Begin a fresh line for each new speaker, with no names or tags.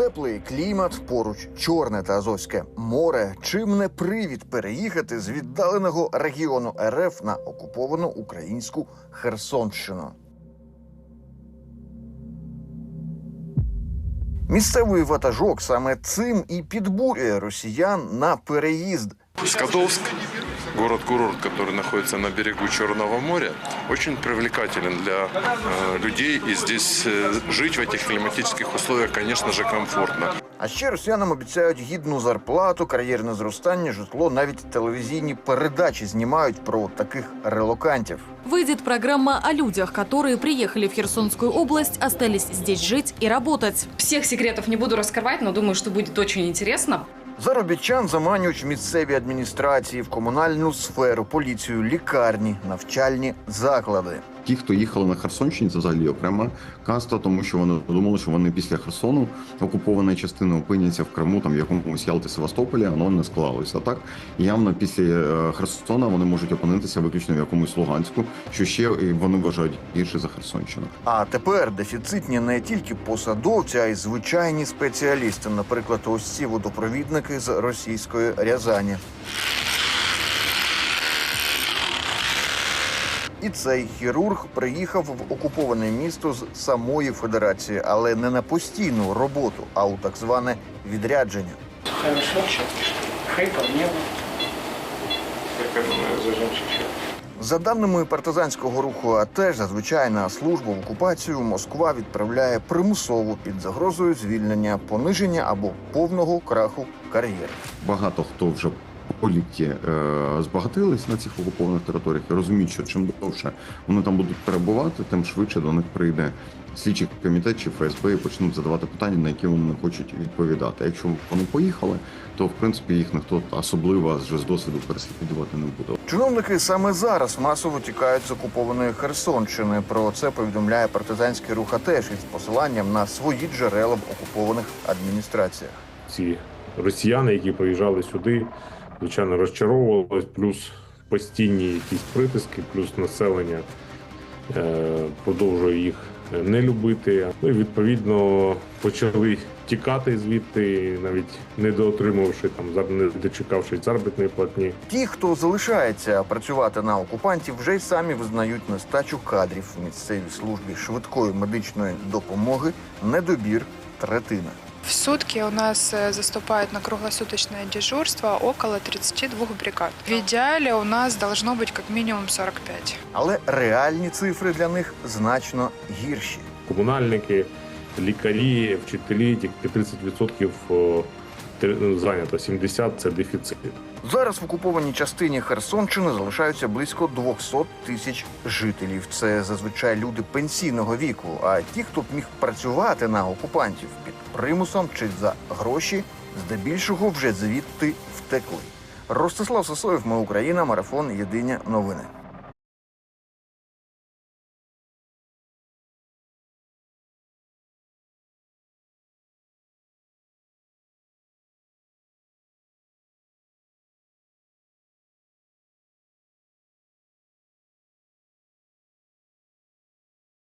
Теплий клімат, поруч Чорне та Азовське море. Чим не привід переїхати з віддаленого регіону РФ на окуповану українську Херсонщину. Місцевий ватажок саме цим і підбурює росіян на переїзд.
Скадовск, город-курорт, который находится на берегу Черного моря, очень привлекателен для э, людей. И здесь э, жить в этих климатических условиях, конечно же, комфортно.
А ще росіянам обіцяють гідну зарплату, кар'єрне зростання, житло, навіть телевізійні передачі знімають про таких релокантів.
Выйдет программа о людях, которые приехали в Херсонскую область, остались здесь жить и работать.
Всех секретов не буду раскрывать, но думаю, что будет очень интересно.
Заробітчан заманюють місцеві адміністрації, в комунальну сферу, поліцію, лікарні, навчальні заклади.
Ті, хто їхали на Херсонщині, це взагалі окрема каста, тому що вони думали, що вони після Херсону окупованої частини опиняться в Криму, там в якомусь Ялті Севастополі, воно не склалося. А так явно після е, Херсона вони можуть опинитися виключно в якомусь Луганську, що ще вони вважають гірше за Херсонщину.
А тепер дефіцитні не тільки посадовці, а й звичайні спеціалісти, наприклад, ось ці водопровідники з російської Рязані. І цей хірург приїхав в окуповане місто з самої федерації, але не на постійну роботу, а у так зване відрядження. За даними партизанського руху, а теж зазвичай на службу в окупацію Москва відправляє примусово під загрозою звільнення, пониження або повного краху кар'єри.
Багато хто вже по лікті е, збагатились на цих окупованих територіях і розуміють, що чим довше вони там будуть перебувати, тим швидше до них прийде слідчий комітет чи ФСБ і почнуть задавати питання, на які вони не хочуть відповідати. Якщо вони поїхали, то в принципі їх ніхто особливо вже з досвіду переслідувати не буде.
Чиновники саме зараз масово тікають з окупованої Херсонщини. Про це повідомляє партизанський рух АТЕШ із посиланням на свої джерела в окупованих адміністраціях.
ці росіяни, які приїжджали сюди, звичайно, розчаровувалися, плюс постійні якісь притиски, плюс населення е, продовжує їх не любити. Ну і відповідно почали тікати звідти, навіть не доотримавши там зар- не дочекавшись заробітної платні.
Ті, хто залишається працювати на окупантів, вже й самі визнають нестачу кадрів в місцевій службі швидкої медичної допомоги, недобір третина.
В сутки у нас э, заступает на круглосуточное дежурство около 32 бригад. В идеале у нас должно быть как минимум 45.
Але реальні цифри для них значно гірші.
Комунальники, лікарі, вчителі, тільки 30% о, те- зайнято, 70% це дефіцит.
Зараз в окупованій частині Херсонщини залишаються близько 200 тисяч жителів. Це зазвичай люди пенсійного віку. А ті, хто б міг працювати на окупантів під примусом чи за гроші, здебільшого вже звідти втекли. Ростислав Сосоєв, ми Україна, марафон Єдині новини.